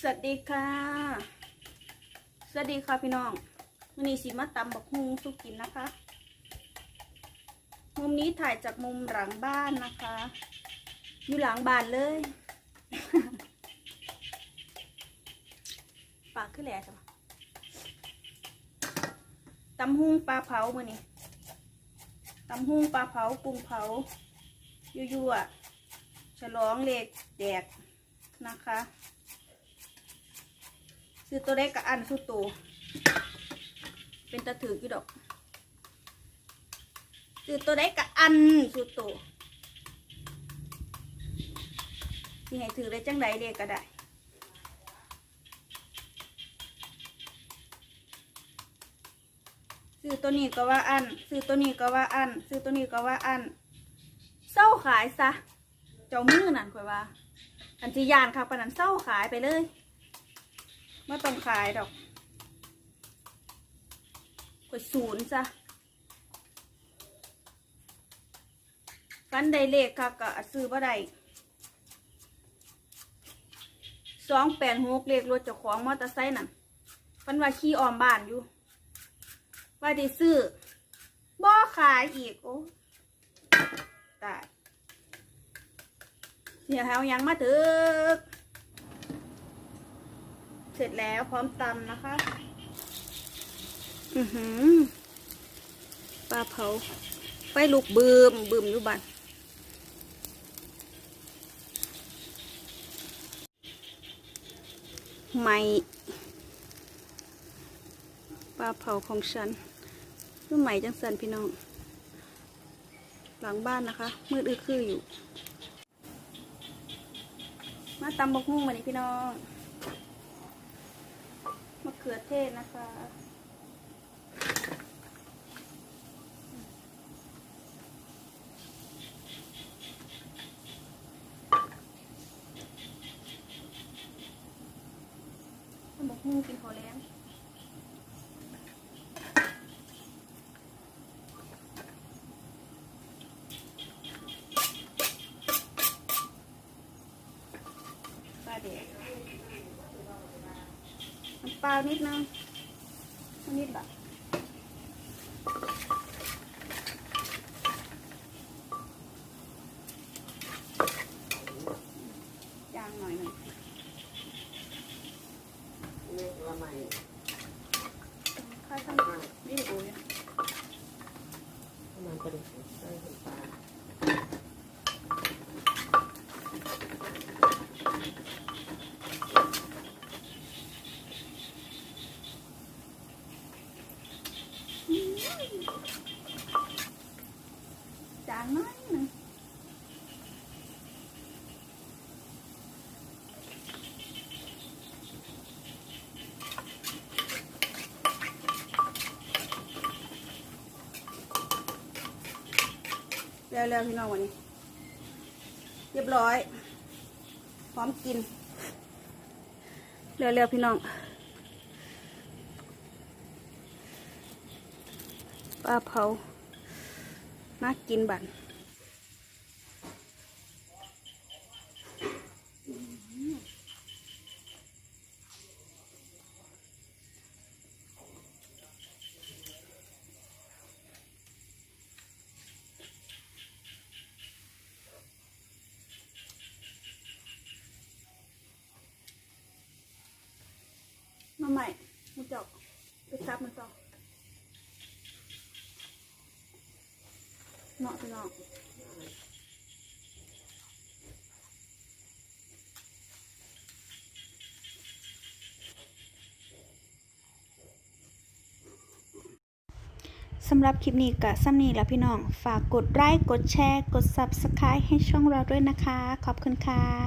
สวัสดีค่ะ สวัสดีค่ะพี่น้องวันนี้สิมาตำบักฮุงสุกินนะคะ มุมนี้ถ่ายจากมุมหลังบ้านนะคะ อยู่หลังบ้านเลย ปากขึ้นแหล่จ้ะตำฮุงปลาเผามือนี้ตำฮุงปลาเผากุ้งเผายั่วๆฉลองเลขแดกนะคะ ซื้อตัวเล็กกับอันสุดโตเป็นตะถือกี่ดอกซื้อตัวเล็กกับอันสุดโตวที่ให้ถือได้จังใดเด็กก็ได้ซื้อตัวนี้ก็ว่าอันซื้อตัวนี้ก็ว่าอันซื้อตัวนี้ก็ว่าอันเศร้าขายซะเจ้ามือนั่นค่อยว่า อันที่ยานค่ะปนันเศร้าขายไปเลย ไม่ต้องขายดอกกดศูนย์ซะฟันได้เลขค่ะก็ซื้อบ่ได้สองแปดหกเลขรถเจ้าของมอเตอร์ไซค์นั่นฟันว่าขี่ออมบ้านอยู่ ว่าได้ซื้อบ่ขายอีกโอ้ตายเดี๋ยวเอายังมาถึก เสร็จแล้วพร้อมตำนะคะ อือหือปลาเผาไฟลุกบืมบืมอยู่บันไม่ปลาเผาของฉันคือใหม่จังสันพี่น้อง หลังบ้านนะคะ มืดอื้อคืออยู่ มาตำบกหุ่งมานี่พี่น้อง ขือเทศนะคะตำบกหุ่งกินพอแล้วปลาเด็กน้ำ เปล่านิดนึงนิดแบบจางหน่อยหนึ่ง นี่ละไม่ ค่าทำนี่โอ้ย มันก็ดูใส่น้ำปลา จางน้อยหนึ่งเร็วๆพี่น้องวันนี้ เรียบร้อย พร้อมกินเร็วๆพี่น้องปลาเผา น่ากินบันมาใหม่มาเจาะไปซับมันต่อ เนาะพี่น้องสำหรับคลิปนี้ก็ซ้ำนี้แล้วพี่น้อง ฝากกดไลค์กดแชร์ กด Subscribe ให้ช่องเราด้วยนะคะ ขอบคุณค่ะ